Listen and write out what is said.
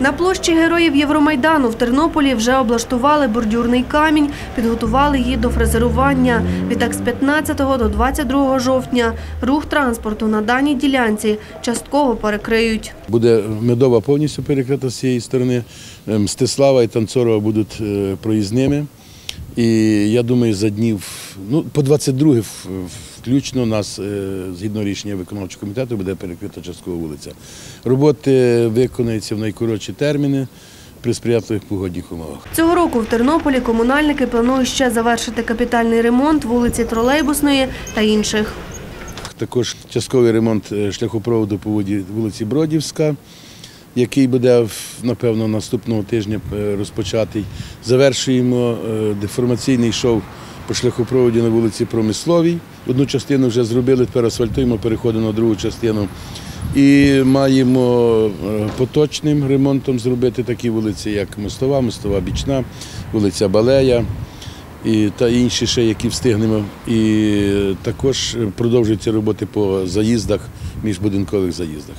На площі героїв Євромайдану в Тернополі вже облаштували бордюрний камінь, підготували її до фрезерування. Відтак з 15 до 22 жовтня рух транспорту на даній ділянці частково перекриють. Буде медова повністю перекрита з цієї сторони. Е, Мстислава і Танцорова будуть е, проїзними. І я думаю, за днів, ну, по 22 в- включно у нас, е, згідно рішення виконавчого комітету, буде перекрита часткова вулиця. Роботи виконуються в найкоротші терміни при сприятливих погодних умовах. Цього року в Тернополі комунальники планують ще завершити капітальний ремонт вулиці Тролейбусної та інших. Також частковий ремонт е, шляхопроводу по вулиці Бродівська, який буде напевно наступного тижня е, розпочатий. Завершуємо е, деформаційний шов по шляхопроводі на вулиці Промисловій. Одну частину вже зробили, тепер асфальтуємо, переходимо на другу частину. І маємо е, поточним ремонтом зробити такі вулиці, як Мостова, Мостова Бічна, вулиця Балея і та інші ще, які встигнемо. І також продовжуються роботи по заїздах, міжбудинкових заїздах.